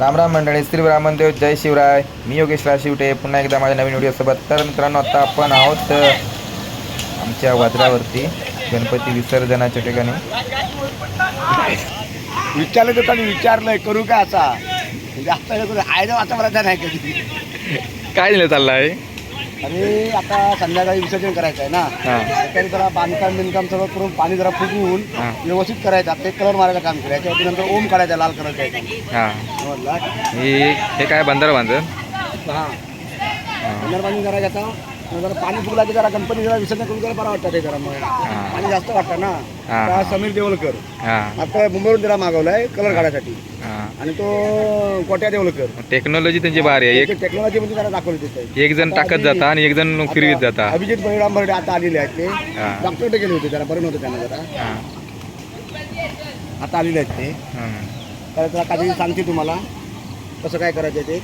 राम राम मंडळी श्री ब्राह्मणदेव जय शिवराय. मी योगेश शिवटे. पुन्हा एकदा माझ्या नवीन व्हिडिओसोबत तर मित्रांनो आता आपण आहोत आमच्या वादरावरती गणपती विसर्जनाच्या ठिकाणी. विचारलं तर त्यांनी विचारलंय करू का असा आयडा आता मला नाही कधी. काय दिलं चाललं आहे अरे आता संध्याकाळी विसर्जन करायचं आहे ना. हां. तरी जरा बांधकाम बिंधकाम सगळं करून पाणी जरा फुगवून हां. व्यवस्थित करायचं. आता एक कलर मारायचं काम केलं याच्यावरती नंतर ओम काढायचा लाल कलरचा याचा. हां. समजला? हे हे काय बंदर बांधत हा. नंतर पाणी करायचं आता. जरा पाणी फुगला की जरा गणपती जरा विसर्जन करून जरा बरं वाटतं ते जरा मग. पाणी जास्त वाटतं ना. हां. समीर देवलकर. आता मुंबईवरून त्याला मागवलाय कलर काढायसाठी. आणि तो कोट्या देवलकर. टेक्नॉलॉजी त्यांची भारी आहे. एक टेक्नॉलॉजी म्हणजे जरा दाखवली तिथे. एक जण टाकत जाता आणि एक जण फिरवीत जाता. अभिजित बळीराम बर्डे आता आलेले आहेत ते. हां. डॉक्टरकडे गेले होते त्याला बरं नव्हतं त्यांना जरा. हां. आता आलेले आहेत ते. तर त्याला काही सांगते तुम्हाला. कसं काय करायचं ते.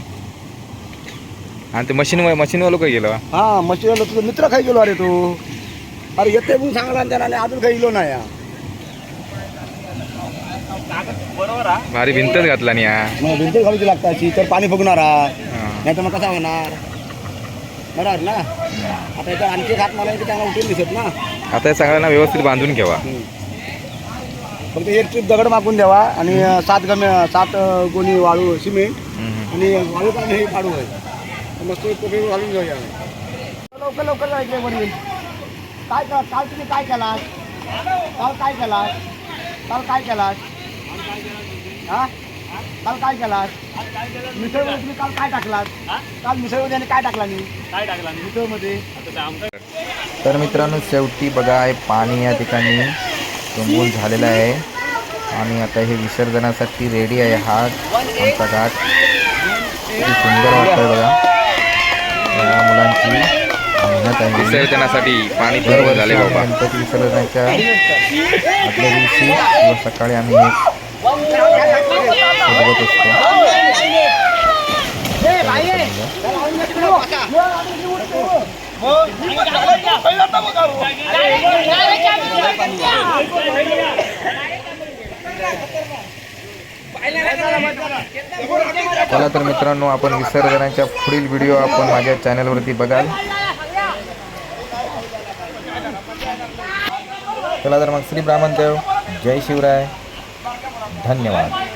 आणि ते मशीन मशीनवर लोक गेलो? हा मशीन तुझा मित्र खाई गेलो अरे तू. अरे येते म्हणून सांगला आणि त्याला अजून काही गेलो नाही. हा. भारी भिंतच घातला नाही हा मग भिंत घालूची लागता अशी तर पाणी फुगणार. हा. नाही तर मग कसा होणार? बरोबर ना? आता याच्या आणखी हात मला की त्यांना उठून दिसत ना. आता सगळ्यांना व्यवस्थित बांधून हम्म. फक्त एक ट्रिप दगड मागून द्यावा आणि अं, सात गमे सात अं, गोणी वाळू सिमेंट. आणि वाळू पाणी हे काढू आहे मस्त कोपी घालून घेऊया लवकर लवकर जायचं वडील. काय काल तुम्ही काय केलात? काल काय केलात? काल काय केलात? हा? काल काय केलात? मिसळमध्ये तुम्ही काल काय टाकलात? काल मिसळमध्ये आणि काय टाकला मी? काय टाकला मिसळमध्ये. तर मित्रांनो शेवटी बघा हे पाणी या ठिकाणी तुंबून झालेलं आहे. आणि आता हे विसर्जनासाठी रेडी आहे हा आमचा घाट. किती सुंदर वाटतंय बघा. विसर्जनासाठी पाणी बरोबर झाले बाबा. गणपती विसर्जनाच्या आदल्या दिवशी किंवा सकाळी आम्ही सजवत असतो. चला तर मित्रांनो आपण विसर्जनाच्या पुढील व्हिडिओ आपण माझ्या चॅनलवरती बघाल. चला तर मग श्री ब्राह्मणदेव जय शिवराय. धन्यवाद.